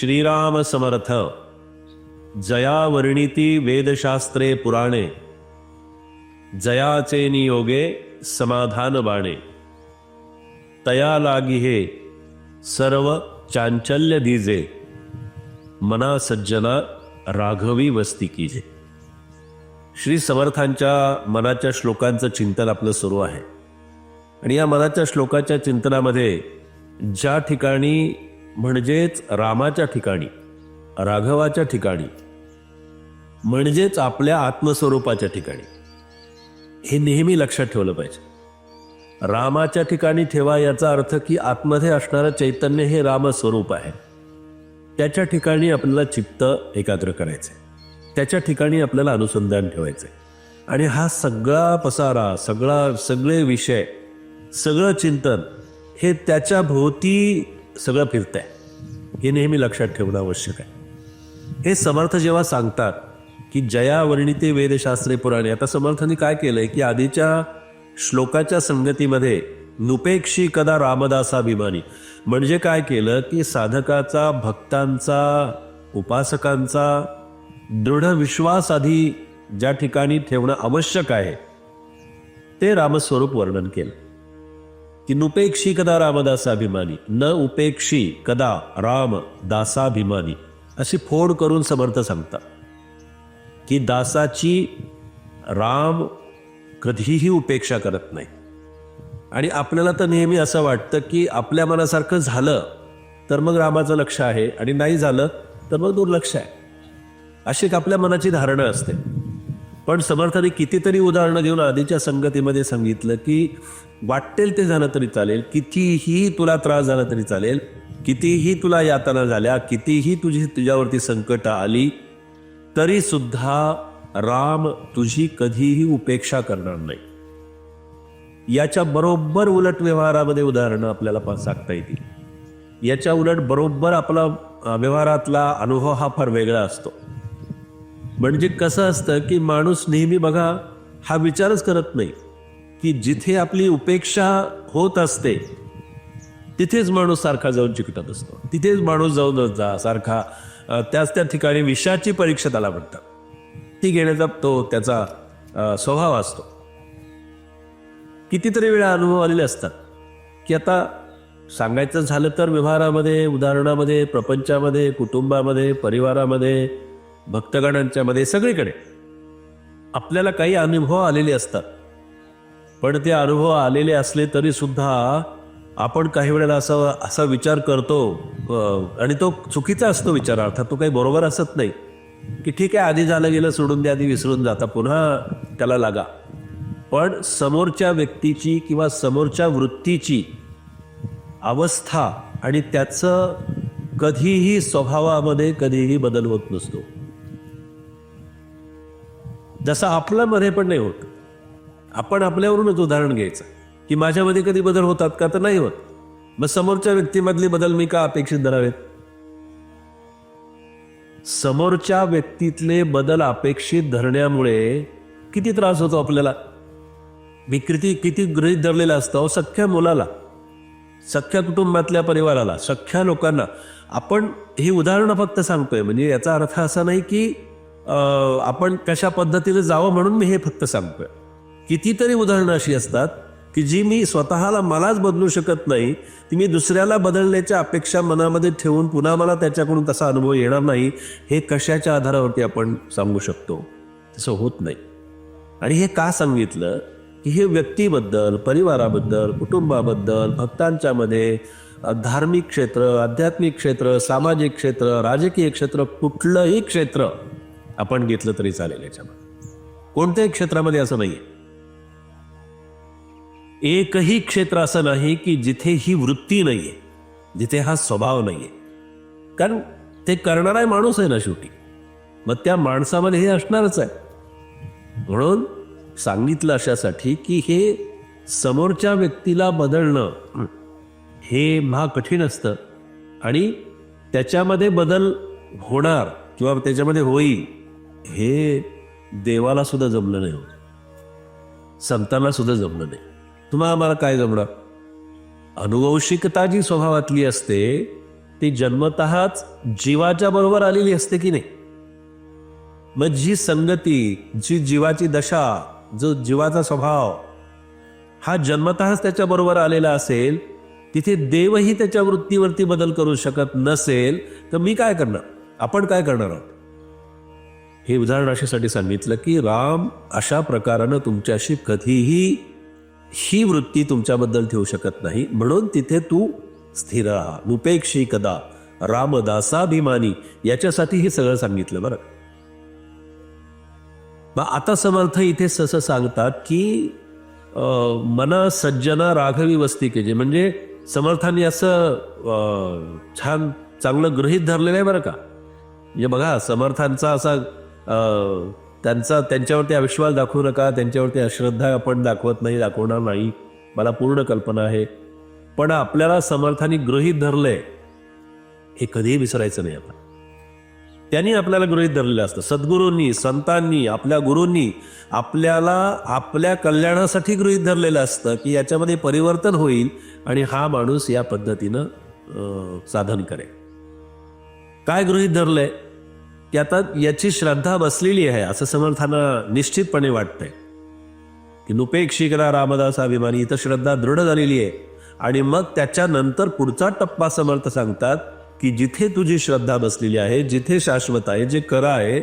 श्रीराम समर्थ जया वर्णिती वेदशास्त्रे पुराणे। जयाचे नियोगे समाधान बाणे तया लागी हे सर्व चांचल्य दिजे। मना सज्जना राघवी वस्ती कीजे। श्री समर्थांच्या मनाच्या श्लोकांचं चिंतन आपलं सुरू आहे। आणि या मनाच्या श्लोकाच्या चिंतनामध्ये ज्या ठिकाणी म्हणजेच रामाच्या ठिकाणी राघवाच्या ठिकाणी म्हणजेच आपल्या आत्मस्वरूपाच्या ठिकाणी. हे नेहमी लक्षात ठेवलं पाहिजे. रामाच्या ठिकाणी ठेवा याचा अर्थ की आतमध्ये असणारं चैतन्य हे रामस्वरूप आहे. त्याच्या ठिकाणी आपल्याला चित्त एकाग्र करायचं. त्याच्या ठिकाणी आपल्याला अनुसंधान ठेवायचं. आणि हा सगळा पसारा सगळा सगळे विषय सगळं चिंतन हे त्याच्या भोवती सगळं फिरतं आहे हे नेहमी लक्षात ठेवणं आवश्यक आहे. हे समर्थ जेव्हा सांगतात की जया वर्णिते वेदशास्त्रे पुराणे आता समर्थांनी काय केलंय की आधीच्या श्लोकाच्या संगतीमध्ये नुपेक्षी कदा रामदासाभिमानी म्हणजे काय केलं की साधकाचा भक्तांचा उपासकांचा दृढ विश्वास आधी ज्या ठिकाणी ठेवणं आवश्यक आहे ते रामस्वरूप वर्णन केलं. की नुपेक्षी कदा रामदासाभिमानी न उपेक्षी कदा राम दासाभिमानी अशी फोड करून समर्थ सांगतात की दासाची राम कधीही उपेक्षा करत नाही. आणि आपल्याला तर नेहमी असं वाटतं की आपल्या मनासारखं झालं तर मग रामाचं लक्ष आहे. आणि नाही झालं तर मग दुर्लक्ष आहे. अशी एक आपल्या मनाची धारणा असते. पण समर्थाने कितीतरी उदाहरणं देऊन आधीच्या संगतीमध्ये सांगितलं की वाटेल ते झालं तरी चालेल कितीही तुला त्रास झाला तरी चालेल कितीही तुला यातना झाल्या कितीही तुझी तुझ्यावरती संकट आली तरी सुद्धा राम तुझी कधीही उपेक्षा करणार नाही. याच्या बरोबर उलट व्यवहारामध्ये उदाहरणं आपल्याला सांगता येतील. याच्या उलट बरोबर आपला व्यवहारातला अनुभव हा फार वेगळा असतो. म्हणजे कसं असतं की माणूस नेहमी बघा हा विचारच करत नाही की जिथे आपली उपेक्षा होत असते तिथेच माणूस सारखा जाऊन चिकटत असतो. तिथेच माणूस जाऊन जा सारखा त्याच त्या ठिकाणी विषाची परीक्षा त्याला म्हणतात. ती घेण्याचा तो त्याचा स्वभाव असतो. कितीतरी वेळा अनुभव आलेले असतात की आता सांगायचं झालं तर व्यवहारामध्ये उदाहरणामध्ये प्रपंचामध्ये कुटुंबामध्ये परिवारामध्ये भक्तगणांच्यामध्ये सगळीकडे. आपल्याला काही अनुभव आलेले असतात. पण ते अनुभव आलेले असले तरी सुद्धा आपण काही वेळेला असा असा विचार करतो आणि तो चुकीचा असतो विचार. अर्थात तो काही बरोबर असत नाही. की ठीक आहे आधी झालं गेलं सोडून द्या आधी विसरून जाता. पुन्हा त्याला लागा. पण समोरच्या व्यक्तीची किंवा समोरच्या वृत्तीची अवस्था आणि त्याचं कधीही स्वभावामध्ये कधीही बदल होत नसतो. जसा आपल्यामध्ये पण नाही होत. आपण आपल्यावरूनच उदाहरण घ्यायचं. की माझ्यामध्ये कधी बदल होतात का तर नाही होत. मग समोरच्या व्यक्तीमधले बदल मी का अपेक्षित धरावेत? समोरच्या व्यक्तीतले बदल अपेक्षित धरण्यामुळे किती त्रास होतो आपल्याला? विकृती किती गृहित धरलेला असतो अहो, सख्ख्या मुलाला सख्ख्या कुटुंबातल्या परिवाराला सख्ख्या लोकांना. आपण ही उदाहरणं फक्त सांगतोय. म्हणजे याचा अर्थ असा नाही की आपण कशा पद्धतीने जावं म्हणून मी हे फक्त सांगतोय. कितीतरी उदाहरणं अशी असतात की जी मी स्वतःला मलाच बदलू शकत नाही ती मी दुसऱ्याला बदलण्याच्या अपेक्षा मनामध्ये ठेवून पुन्हा मला त्याच्याकडून तसा अनुभव येणार नाही हे कशाच्या आधारावरती आपण सांगू शकतो? तसं होत नाही. आणि हे का सांगितलं? की हे व्यक्तीबद्दल परिवाराबद्दल कुटुंबाबद्दल भक्तांच्यामध्ये धार्मिक क्षेत्र आध्यात्मिक क्षेत्र सामाजिक क्षेत्र राजकीय क्षेत्र कुठलंही क्षेत्र आपण घेतलं तरी चालेल याच्यामध्ये. कोणत्याही क्षेत्रामध्ये असं नाही एकही क्षेत्र असं नाही की जिथे ही वृत्ती नाहीये जिथे हा स्वभाव नाहीये. कारण ते करणारा माणूस आहे ना शेवटी. मग त्या माणसामध्ये हे असणारच आहे. म्हणून सांगितलं अशासाठी की हे समोरच्या व्यक्तीला बदलणं हे महा कठीण असतं. आणि त्याच्यामध्ये बदल होणार किंवा त्याच्यामध्ये होईल हे देवाला सुद्धा जमलं नाही होत संतांना सुद्धा जमलं नाही. तुम्हाला आम्हाला काय जमणार? अनुवंशिकता जी स्वभावातली असते ती जन्मतःच जीवाच्या बरोबर आलेली असते की नाही? मग जी संगती जी जीवाची दशा जो जीवाचा स्वभाव हा जन्मतःच त्याच्या बरोबर आलेला असेल तिथे देवही त्याच्या वृत्तीवरती बदल करू शकत नसेल तर मी काय करणार? आपण काय करणार आहोत? हे उदाहरण अशासाठी सांगितलं की राम अशा प्रकारानं तुमच्याशी कधीही ही वृत्ती तुमच्याबद्दल ठेवू शकत नाही. म्हणून तिथे तू स्थिर आहा उपेक्षी कदा रामदासाभिमानी. याच्यासाठी हे सगळं सांगितलं बरं. मग आता समर्थ इथे ससं सांगतात की मना सज्जना राघवी वस्ती केजे म्हणजे समर्थांनी असं छान चांगलं गृहीत धरलेलं आहे बरं का. म्हणजे बघा समर्थांचा असा त्यांचा त्यांच्यावरती अविश्वास दाखवू नका. त्यांच्यावरती अश्रद्धा आपण दाखवत नाही दाखवणार नाही. मला पूर्ण कल्पना आहे. पण आपल्याला समर्थांनी गृहीत धरलंय हे कधीही विसरायचं नाही आपण त्यांनी आपल्याला गृहीत धरलेलं असतं. सद्गुरूंनी संतांनी आपल्या गुरूंनी आपल्याला आपल्या कल्याणासाठी गृहीत धरलेलं असतं की याच्यामध्ये परिवर्तन होईल आणि हा माणूस या पद्धतीनं साधन करेल. काय गृहीत धरलंय? की आता याची श्रद्धा बसलेली आहे असं समर्थांना निश्चितपणे वाटतंय. की नुपेक्षी करा रामदास अभिमानी इथं श्रद्धा दृढ झालेली आहे. आणि मग त्याच्यानंतर पुढचा टप्पा समर्थ सांगतात की जिथे तुझी श्रद्धा बसलेली आहे जिथे शाश्वत आहे जे करा आहे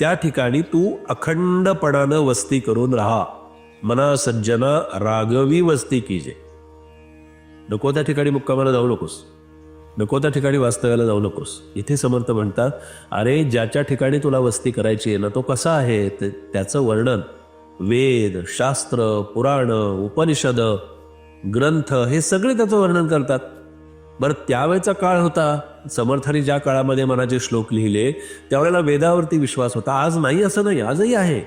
त्या ठिकाणी तू अखंडपणानं वस्ती करून राहा. मना सज्जना रागवी वस्ती कीजे. नको त्या ठिकाणी मुक्कामाला जाऊ नकोस. नको त्या ठिकाणी वास्तव्याला जाऊ नकोस. इथे समर्थ म्हणतात अरे ज्याच्या ठिकाणी तुला वस्ती करायची आहे ना तो कसा आहे? त्याचं वर्णन वेद शास्त्र पुराण उपनिषद ग्रंथ हे सगळे त्याचं वर्णन करतात. बरं त्यावेळेचा काळ होता. समर्थाने ज्या काळामध्ये मनाचे श्लोक लिहिले त्यावेळेला वेदावरती विश्वास होता. आज नाही असं नाही. आजही आहे.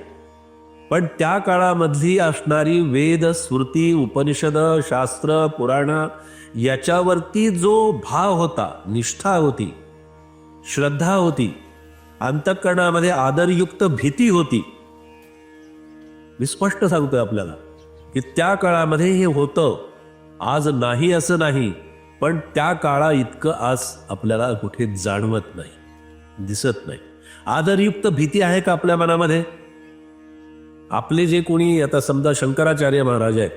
पण त्या काळामधली असणारी वेद स्मृती उपनिषद शास्त्र पुराण याच्यावरती जो भाव होता निष्ठा होती श्रद्धा होती अंतःकरणामध्ये आदरयुक्त भीती होती मी स्पष्ट सांगतोय आपल्याला की त्या काळामध्ये हे होतं. आज नाही असं नाही पण त्या काळा इतकं आज आपल्याला कुठे जाणवत नाही दिसत नाही. आदरयुक्त भीती आहे का आपल्या मनामध्ये? आपले जे कोणी आता समजा शंकराचार्य महाराज आहेत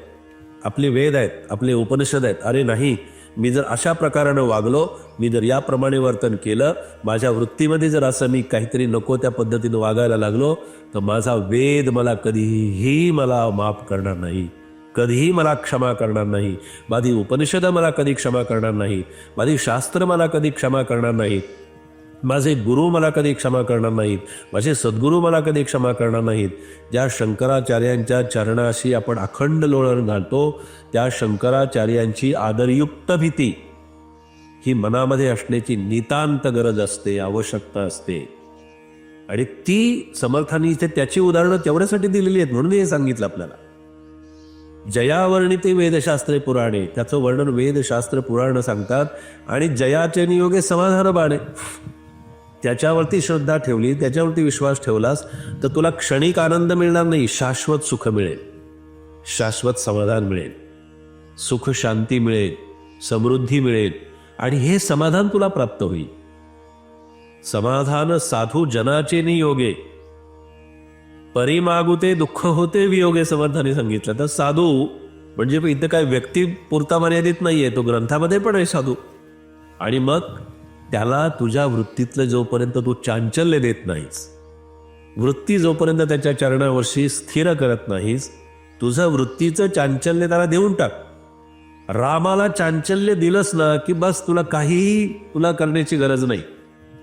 आपले वेद आहेत आपले उपनिषद आहेत अरे नाही मी जर अशा प्रकारानं वागलो मी जर याप्रमाणे वर्तन केलं माझ्या वृत्तीमध्ये जर असं मी काहीतरी नको त्या पद्धतीनं वागायला लागलो तर माझा वेद मला कधीही मला माफ करणार नाही कधीही मला क्षमा करणार नाही. माझी उपनिषदं मला कधी क्षमा करणार नाही माझी शास्त्र मला कधी क्षमा करणार नाहीत माझे गुरु मला कधी क्षमा करणार नाहीत? माझे सद्गुरू मला कधी क्षमा करणार नाहीत? ज्या शंकराचार्यांच्या चरणाशी आपण अखंड लोळण घालतो त्या शंकराचार्यांची आदरयुक्त भीती. ही मनामध्ये असण्याची नितांत गरज असते आवश्यकता असते. आणि ती समर्थांनी इथे त्याची उदाहरणं तेवढ्यासाठी दिलेली आहेत म्हणून हे सांगितलं आपल्याला. जयावर्णिते वेदशास्त्रे पुराणे त्याचं वर्णन वेदशास्त्र पुराण सांगतात आणि जयाचे नियोगे समाधान बाणे त्याच्यावरती श्रद्धा ठेवली त्याच्यावरती विश्वास ठेवलास तर तुला क्षणिक आनंद मिळणार नाही शाश्वत सुख मिळेल. शाश्वत समाधान मिळेल. सुख शांती मिळेल समृद्धी मिळेल आणि हे समाधान तुला प्राप्त होईल. समाधान साधू जनाचे नियोगे. परिमागुते दुःख होते वियोगे समर्थाने सांगितलं. तर साधू म्हणजे इथं काय व्यक्ती पुरता मर्यादित नाहीये तो ग्रंथामध्ये पण आहे साधू. आणि मग? त्याला तुझ्या वृत्तीतलं जोपर्यंत तू चांचल्य देत नाहीस वृत्ती जोपर्यंत त्याच्या चरणावर्षी स्थिर करत नाहीस तुझं वृत्तीचं चांचल्य त्याला देऊन टाक. रामाला चांचल्य दिलंस ना की बस तुला काहीही तुला करण्याची गरज नाही.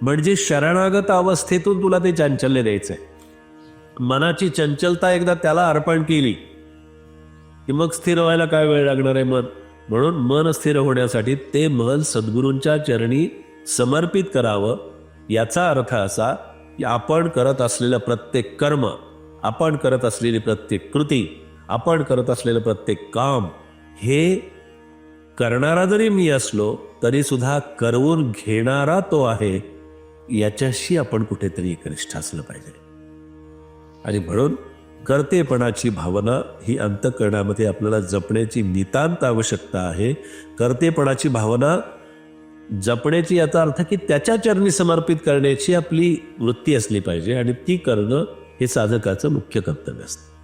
म्हणजे शरणागत अवस्थेतून तुला ते चांचल्य द्यायचंय. मनाची चंचलता एकदा त्याला अर्पण केली की मग स्थिर व्हायला काय वेळ लागणार आहे मन? म्हणून मन स्थिर होण्यासाठी ते मन सद्गुरूंच्या चरणी समर्पित करावं याचा अर्थ असा की आपण करत असलेलं प्रत्येक कर्म आपण करत असलेली प्रत्येक कृती आपण करत असलेलं प्रत्येक काम हे करणारा जरी मी असलो तरी सुद्धा करवून घेणारा तो आहे याच्याशी आपण कुठेतरी एकनिष्ठ असलं पाहिजे. आणि म्हणून कर्तेपणाची भावना ही अंतकरणामध्ये आपल्याला जपण्याची नितांत आवश्यकता आहे. कर्तेपणाची भावना जपण्याची याचा अर्थ की त्याच्या चरणी समर्पित करण्याची आपली वृत्ती असली पाहिजे आणि ती करणं हे साधकाचं मुख्य कर्तव्य असतं.